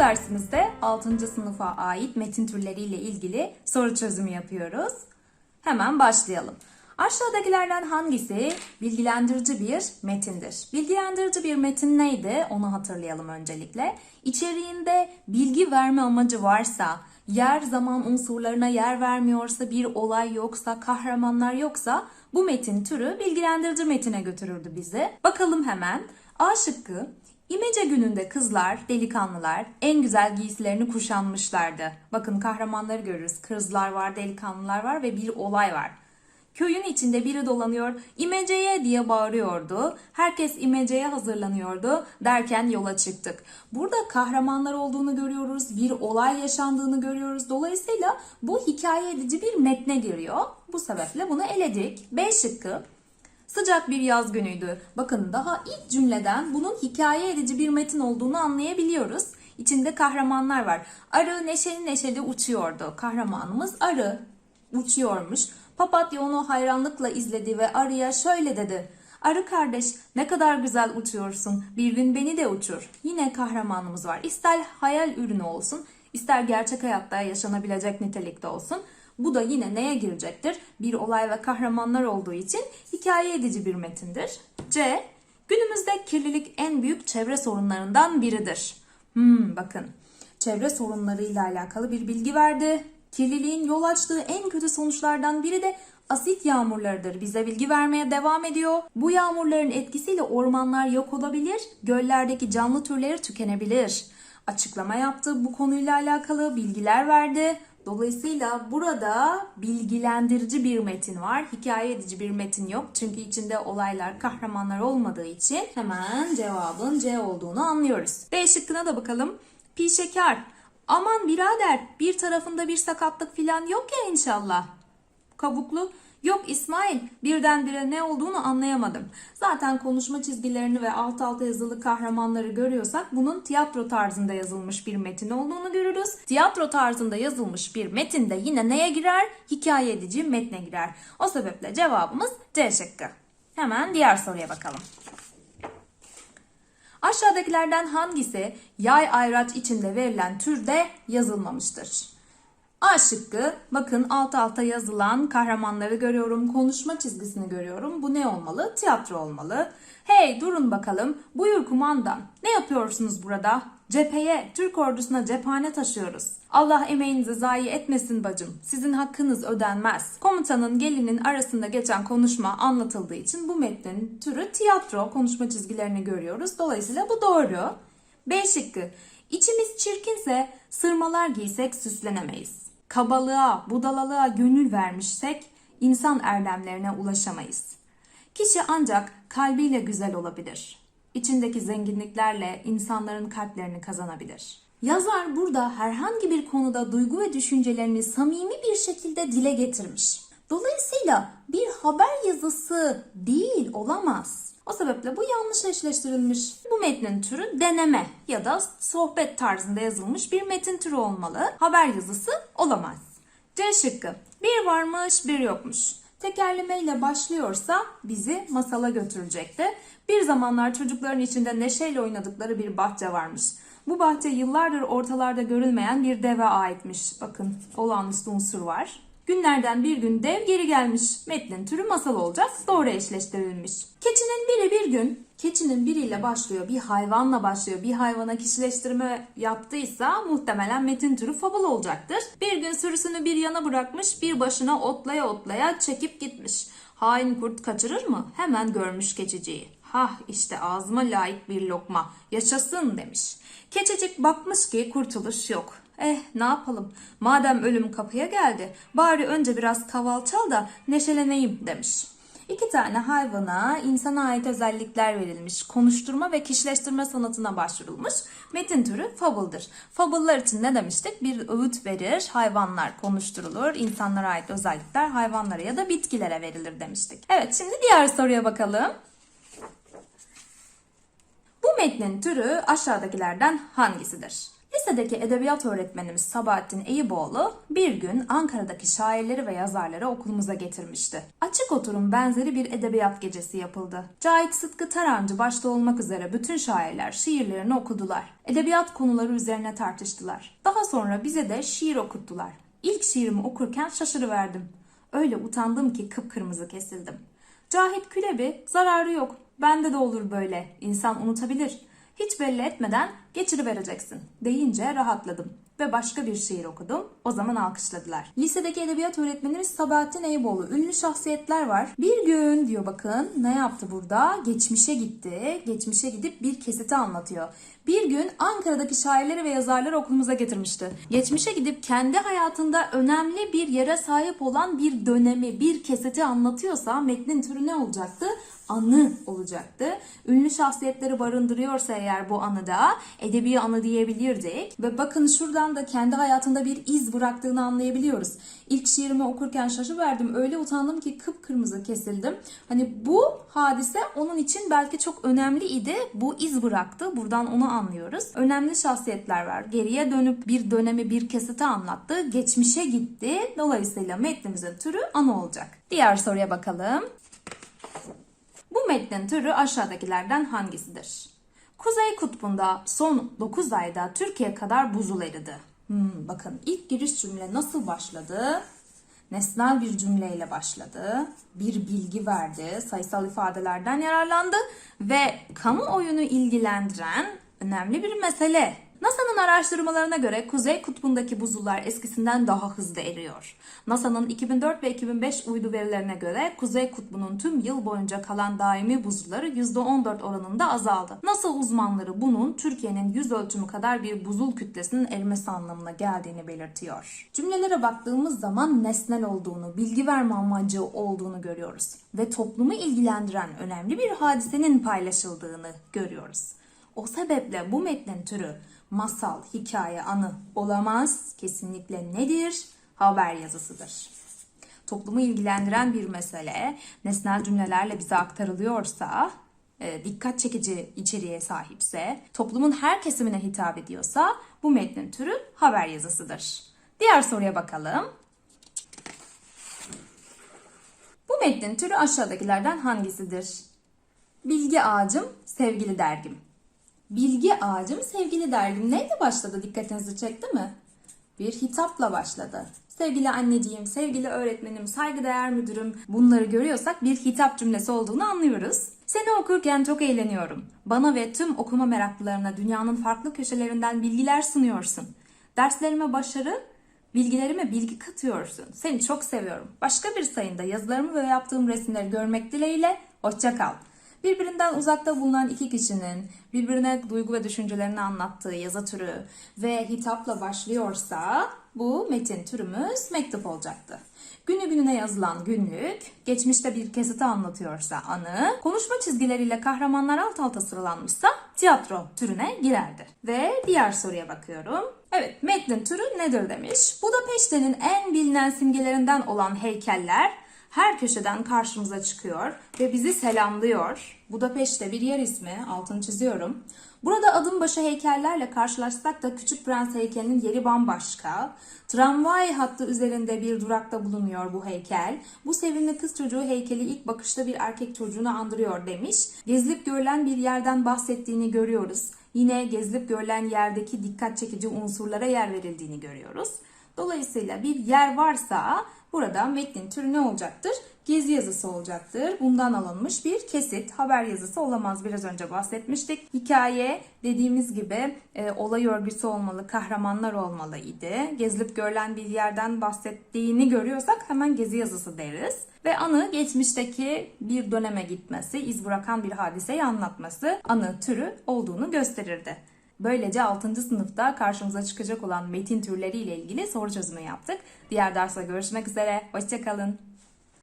dersimizde 6. sınıfa ait metin türleriyle ilgili soru çözümü yapıyoruz. Hemen başlayalım. Aşağıdakilerden hangisi bilgilendirici bir metindir? Bilgilendirici bir metin neydi? Onu hatırlayalım öncelikle. İçeriğinde bilgi verme amacı varsa, yer zaman unsurlarına yer vermiyorsa, bir olay yoksa, kahramanlar yoksa bu metin türü bilgilendirici metine götürürdü bizi. Bakalım hemen. A şıkkı İmece gününde kızlar, delikanlılar en güzel giysilerini kuşanmışlardı. Bakın kahramanları görürüz. Kızlar var, delikanlılar var ve bir olay var. Köyün içinde biri dolanıyor, imeceye diye bağırıyordu. Herkes imeceye hazırlanıyordu derken yola çıktık. Burada kahramanlar olduğunu görüyoruz, bir olay yaşandığını görüyoruz. Dolayısıyla bu hikaye edici bir metne giriyor. Bu sebeple bunu eledik. B şıkkı. Sıcak bir yaz günüydü. Bakın daha ilk cümleden bunun hikaye edici bir metin olduğunu anlayabiliyoruz. İçinde kahramanlar var. Arı neşeli neşeli uçuyordu. Kahramanımız arı uçuyormuş. Papatya onu hayranlıkla izledi ve arıya şöyle dedi. Arı kardeş ne kadar güzel uçuyorsun. Bir gün beni de uçur. Yine kahramanımız var. İster hayal ürünü olsun, ister gerçek hayatta yaşanabilecek nitelikte olsun. Bu da yine neye girecektir? Bir olay ve kahramanlar olduğu için hikaye edici bir metindir. C. Günümüzde kirlilik en büyük çevre sorunlarından biridir. Hmm, bakın. Çevre sorunlarıyla alakalı bir bilgi verdi. Kirliliğin yol açtığı en kötü sonuçlardan biri de asit yağmurlarıdır. Bize bilgi vermeye devam ediyor. Bu yağmurların etkisiyle ormanlar yok olabilir, göllerdeki canlı türleri tükenebilir. Açıklama yaptı bu konuyla alakalı bilgiler verdi. Dolayısıyla burada bilgilendirici bir metin var. Hikaye edici bir metin yok. Çünkü içinde olaylar, kahramanlar olmadığı için hemen cevabın C olduğunu anlıyoruz. D şıkkına da bakalım. Pi şeker. Aman birader bir tarafında bir sakatlık falan yok ya inşallah. Kabuklu. Yok İsmail birdenbire ne olduğunu anlayamadım. Zaten konuşma çizgilerini ve alt alta yazılı kahramanları görüyorsak bunun tiyatro tarzında yazılmış bir metin olduğunu görürüz. Tiyatro tarzında yazılmış bir metin de yine neye girer? Hikaye edici metne girer. O sebeple cevabımız C şıkkı. Hemen diğer soruya bakalım. Aşağıdakilerden hangisi yay ayraç içinde verilen türde yazılmamıştır? A şıkkı bakın alt alta yazılan kahramanları görüyorum. Konuşma çizgisini görüyorum. Bu ne olmalı? Tiyatro olmalı. Hey durun bakalım. Buyur kumandan. Ne yapıyorsunuz burada? Cepheye, Türk ordusuna cephane taşıyoruz. Allah emeğinizi zayi etmesin bacım. Sizin hakkınız ödenmez. Komutanın gelinin arasında geçen konuşma anlatıldığı için bu metnin türü tiyatro konuşma çizgilerini görüyoruz. Dolayısıyla bu doğru. B şıkkı. İçimiz çirkinse sırmalar giysek süslenemeyiz. Kabalığa, budalalığa gönül vermişsek insan erdemlerine ulaşamayız. Kişi ancak kalbiyle güzel olabilir. İçindeki zenginliklerle insanların kalplerini kazanabilir. Yazar burada herhangi bir konuda duygu ve düşüncelerini samimi bir şekilde dile getirmiş. Dolayısıyla bir haber yazısı değil olamaz. O sebeple bu yanlış eşleştirilmiş. Bu metnin türü deneme ya da sohbet tarzında yazılmış bir metin türü olmalı. Haber yazısı olamaz. C şıkkı. Bir varmış bir yokmuş. Tekerlemeyle başlıyorsa bizi masala götürecekti. Bir zamanlar çocukların içinde neşeyle oynadıkları bir bahçe varmış. Bu bahçe yıllardır ortalarda görülmeyen bir deve aitmiş. Bakın olağanüstü unsur var. Günlerden bir gün dev geri gelmiş. Metnin türü masal olacak. Doğru eşleştirilmiş. Keçinin biri bir gün keçinin biriyle başlıyor. Bir hayvanla başlıyor. Bir hayvana kişileştirme yaptıysa muhtemelen metin türü fabul olacaktır. Bir gün sürüsünü bir yana bırakmış. Bir başına otlaya otlaya çekip gitmiş. Hain kurt kaçırır mı? Hemen görmüş keçiciyi. Hah işte ağzıma layık bir lokma. Yaşasın demiş. Keçecik bakmış ki kurtuluş yok. Eh ne yapalım? Madem ölüm kapıya geldi, bari önce biraz kaval çal da neşeleneyim demiş. İki tane hayvana insana ait özellikler verilmiş. Konuşturma ve kişileştirme sanatına başvurulmuş. Metin türü fable'dır. Fable'lar için ne demiştik? Bir öğüt verir, hayvanlar konuşturulur, insanlara ait özellikler hayvanlara ya da bitkilere verilir demiştik. Evet şimdi diğer soruya bakalım. Bu metnin türü aşağıdakilerden hangisidir? Lisedeki edebiyat öğretmenimiz Sabahattin Eyüboğlu bir gün Ankara'daki şairleri ve yazarları okulumuza getirmişti. Açık oturum benzeri bir edebiyat gecesi yapıldı. Cahit Sıtkı Tarancı başta olmak üzere bütün şairler şiirlerini okudular. Edebiyat konuları üzerine tartıştılar. Daha sonra bize de şiir okuttular. İlk şiirimi okurken şaşırıverdim. Öyle utandım ki kıpkırmızı kesildim. Cahit Külebi zararı yok. Bende de olur böyle. İnsan unutabilir. Hiç belli etmeden geçirivereceksin deyince rahatladım ve başka bir şiir okudum. O zaman alkışladılar. Lisedeki edebiyat öğretmenimiz Sabahattin Eyüboğlu. Ünlü şahsiyetler var. Bir gün diyor bakın ne yaptı burada? Geçmişe gitti. Geçmişe gidip bir kesiti anlatıyor. Bir gün Ankara'daki şairleri ve yazarları okulumuza getirmişti. Geçmişe gidip kendi hayatında önemli bir yere sahip olan bir dönemi, bir kesiti anlatıyorsa metnin türü ne olacaktı? Anı olacaktı. Ünlü şahsiyetleri barındırıyorsa eğer bu anıda edebi anı diyebilirdik. Ve bakın şuradan da kendi hayatında bir iz bıraktığını anlayabiliyoruz. İlk şiirimi okurken şaşıverdim. Öyle utandım ki kıpkırmızı kesildim. Hani bu hadise onun için belki çok önemli idi. Bu iz bıraktı. Buradan onu anlıyoruz. Önemli şahsiyetler var. Geriye dönüp bir dönemi bir kesiti anlattı. Geçmişe gitti. Dolayısıyla metnimizin türü anı olacak. Diğer soruya bakalım. Bu metnin türü aşağıdakilerden hangisidir? Kuzey kutbunda son 9 ayda Türkiye kadar buzul eridi. Hmm, bakın ilk giriş cümle nasıl başladı? Nesnel bir cümleyle başladı. Bir bilgi verdi, sayısal ifadelerden yararlandı ve kamuoyunu ilgilendiren önemli bir mesele. NASA'nın araştırmalarına göre Kuzey Kutbu'ndaki buzullar eskisinden daha hızlı eriyor. NASA'nın 2004 ve 2005 uydu verilerine göre Kuzey Kutbu'nun tüm yıl boyunca kalan daimi buzulları %14 oranında azaldı. NASA uzmanları bunun Türkiye'nin yüz ölçümü kadar bir buzul kütlesinin erimesi anlamına geldiğini belirtiyor. Cümlelere baktığımız zaman nesnel olduğunu, bilgi verme amacı olduğunu görüyoruz ve toplumu ilgilendiren önemli bir hadisenin paylaşıldığını görüyoruz. O sebeple bu metnin türü masal, hikaye, anı olamaz. Kesinlikle nedir? Haber yazısıdır. Toplumu ilgilendiren bir mesele nesnel cümlelerle bize aktarılıyorsa, e, dikkat çekici içeriğe sahipse, toplumun her kesimine hitap ediyorsa bu metnin türü haber yazısıdır. Diğer soruya bakalım. Bu metnin türü aşağıdakilerden hangisidir? Bilgi ağacım, sevgili dergim. Bilgi ağacım sevgili dergim neyle başladı dikkatinizi çekti mi? Bir hitapla başladı. Sevgili anneciğim, sevgili öğretmenim, saygıdeğer müdürüm bunları görüyorsak bir hitap cümlesi olduğunu anlıyoruz. Seni okurken çok eğleniyorum. Bana ve tüm okuma meraklılarına dünyanın farklı köşelerinden bilgiler sunuyorsun. Derslerime başarı, bilgilerime bilgi katıyorsun. Seni çok seviyorum. Başka bir sayında yazılarımı ve yaptığım resimleri görmek dileğiyle hoşça kal. Birbirinden uzakta bulunan iki kişinin birbirine duygu ve düşüncelerini anlattığı yazı türü ve hitapla başlıyorsa bu metin türümüz mektup olacaktı. Günü gününe yazılan günlük, geçmişte bir kesiti anlatıyorsa anı, konuşma çizgileriyle kahramanlar alt alta sıralanmışsa tiyatro türüne girerdi. Ve diğer soruya bakıyorum. Evet, metnin türü nedir demiş. Budapeşte'nin en bilinen simgelerinden olan heykeller her köşeden karşımıza çıkıyor ve bizi selamlıyor. Budapeşte bir yer ismi, altını çiziyorum. Burada adım başı heykellerle karşılaşsak da Küçük Prens heykelinin yeri bambaşka. Tramvay hattı üzerinde bir durakta bulunuyor bu heykel. Bu sevimli kız çocuğu heykeli ilk bakışta bir erkek çocuğunu andırıyor demiş. Gezilip görülen bir yerden bahsettiğini görüyoruz. Yine gezilip görülen yerdeki dikkat çekici unsurlara yer verildiğini görüyoruz. Dolayısıyla bir yer varsa burada metnin türü ne olacaktır? Gezi yazısı olacaktır. Bundan alınmış bir kesit. Haber yazısı olamaz. Biraz önce bahsetmiştik. Hikaye dediğimiz gibi e, olay örgüsü olmalı, kahramanlar olmalıydı. Gezilip görülen bir yerden bahsettiğini görüyorsak hemen gezi yazısı deriz. Ve anı geçmişteki bir döneme gitmesi, iz bırakan bir hadiseyi anlatması anı türü olduğunu gösterirdi. Böylece 6. sınıfta karşımıza çıkacak olan metin türleriyle ilgili soru çözümü yaptık. Diğer derste görüşmek üzere. Hoşçakalın.